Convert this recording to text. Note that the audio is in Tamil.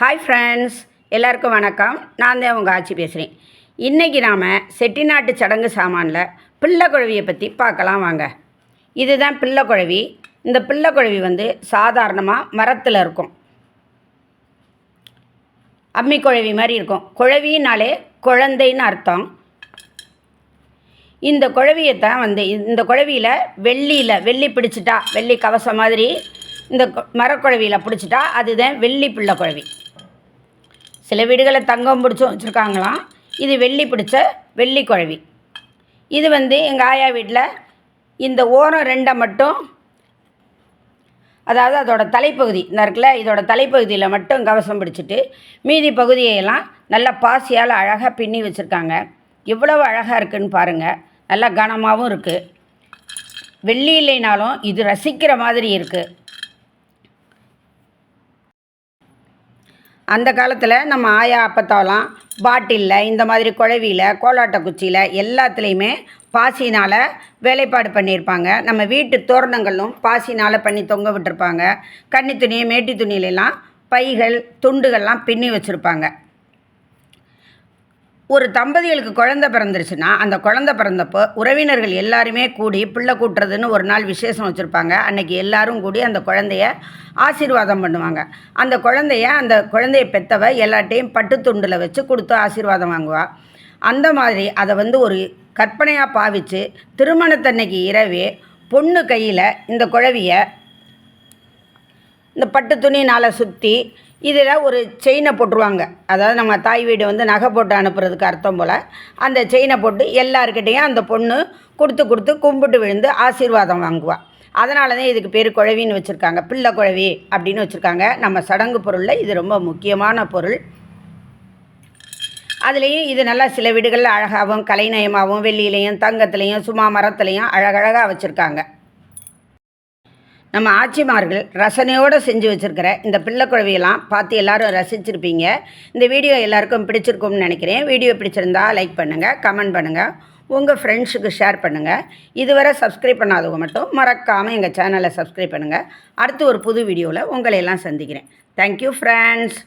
ஹாய் ஃப்ரெண்ட்ஸ் எல்லாருக்கும் வணக்கம். நான் தான் உங்கள் ஆட்சி பேசுகிறேன் இன்றைக்கி நாம் செட்டிநாட்டு சடங்கு சாமானில் பிள்ளைக்குழவியை பற்றி பார்க்கலாம் வாங்க. இதுதான் பிள்ளைக்குழவி இந்த பிள்ளைக்குழவி வந்து சாதாரணமாக மரத்தில் இருக்கும். அம்மி குழவி மாதிரி இருக்கும். குழவினாலே குழந்தைன்னு அர்த்தம். இந்த குழவியை தான் வந்து இந்த குழவியில் வெள்ளியில் வெள்ளி பிடிச்சிட்டா வெள்ளி கவசம் மாதிரி இந்த மரக்குழவியில் பிடிச்சிட்டா அதுதான் வெள்ளி பிள்ளை குழவி. சில வீடுகளில் தங்கம் பிடிச்சும் வச்சுருக்காங்களாம். இது வெள்ளி பிடிச்ச வெள்ளி குழவி. இது வந்து எங்கள் ஆயா வீட்டில் இந்த ஓரம் ரெண்டை மட்டும் அதாவது அதோட தலைப்பகுதி இந்த இருக்குல்ல இதோட தலைப்பகுதியில் மட்டும் கவசம் பிடிச்சிட்டு மீதி பகுதியெல்லாம் நல்லா பாசியால் அழகாக பின்னி வச்சுருக்காங்க. எவ்வளவு அழகாக இருக்குதுன்னு பாருங்கள் நல்லா கனமாகவும் இருக்குது வெள்ளி இல்லைனாலும் இது ரசிக்கிற மாதிரி இருக்குது அந்த காலத்தில் நம்ம ஆயா அப்பத்தாலாம் பாட்டிலில் இந்த மாதிரி குழவியில் கோலாட்ட குச்சியில் எல்லாத்துலேயுமே பாசினால் வேலைப்பாடு பண்ணியிருப்பாங்க. நம்ம வீட்டு தோரணங்களும் பாசினால் பண்ணி தொங்க விட்டுருப்பாங்க. கன்னி துணி மேட்டி துணியிலலாம் பைகள் துண்டுகள்லாம் பின்னி வச்சுருப்பாங்க. ஒரு தம்பதிகளுக்கு குழந்தை பிறந்துருச்சுன்னா அந்த குழந்த பிறந்தப்போ உறவினர்கள் எல்லாருமே கூடி பிள்ளை கூட்டுறதுன்னு ஒரு நாள் விசேஷம் வச்சுருப்பாங்க. அன்னைக்கு எல்லாரும் கூடி அந்த குழந்தைய ஆசீர்வாதம் பண்ணுவாங்க. அந்த குழந்தைய அந்த குழந்தைய பெத்தவ எல்லாட்டையும் பட்டு துண்டில் வச்சு கொடுத்து ஆசீர்வாதம் வாங்குவா. அந்த மாதிரி அதை வந்து ஒரு கற்பனையாக பாவித்து திருமணத்தன்னைக்கு இரவே பொண்ணு கையில் இந்த குழவியை இந்த பட்டு துணினால் சுற்றி இதில் ஒரு செயினை போட்டுருவாங்க. அதாவது நம்ம தாய் வீடு வந்து நகை போட்டு அனுப்புறதுக்கு அர்த்தம் போல் அந்த செயினை போட்டு எல்லாருக்கிட்டேயும் அந்த பொண்ணு கொடுத்து கொடுத்து கும்பிட்டு விழுந்து ஆசீர்வாதம் வாங்குவாள் அதனால தான் இதுக்கு பேர் குழவின்னு வச்சுருக்காங்க. பிள்ளை குழவி அப்படின்னு வச்சுருக்காங்க. நம்ம சடங்கு பொருளில் இது ரொம்ப முக்கியமான பொருள். அதுலேயும் இது நல்லா சில வீடுகளில் அழகாகவும் கலைநயமாகவும் வெள்ளியிலையும் தங்கத்துலேயும் சும்மா மரத்துலேயும் அழகழகாக வச்சுருக்காங்க. நம்ம ஆட்சிமார்கள் ரசனையோடு செஞ்சு வச்சுருக்கிற இந்த பிள்ளைக்குழவியெல்லாம் பார்த்து எல்லாரும் ரசிச்சிருப்பீங்க. இந்த வீடியோ எல்லாருக்கும் பிடிச்சிருக்கும்னு நினைக்கிறேன். வீடியோ பிடிச்சிருந்தா லைக் பண்ணுங்கள் கமெண்ட் பண்ணுங்கள் உங்கள் ஃப்ரெண்ட்ஸுக்கு ஷேர் பண்ணுங்கள் இதுவரை சப்ஸ்கிரைப் பண்ணாதவங்க மட்டும் மறக்காமல் எங்கள் சேனலை சப்ஸ்கிரைப் பண்ணுங்கள் அடுத்து ஒரு புது வீடியோவில் உங்களை எல்லாம் சந்திக்கிறேன் தேங்க்யூ ஃப்ரெண்ட்ஸ்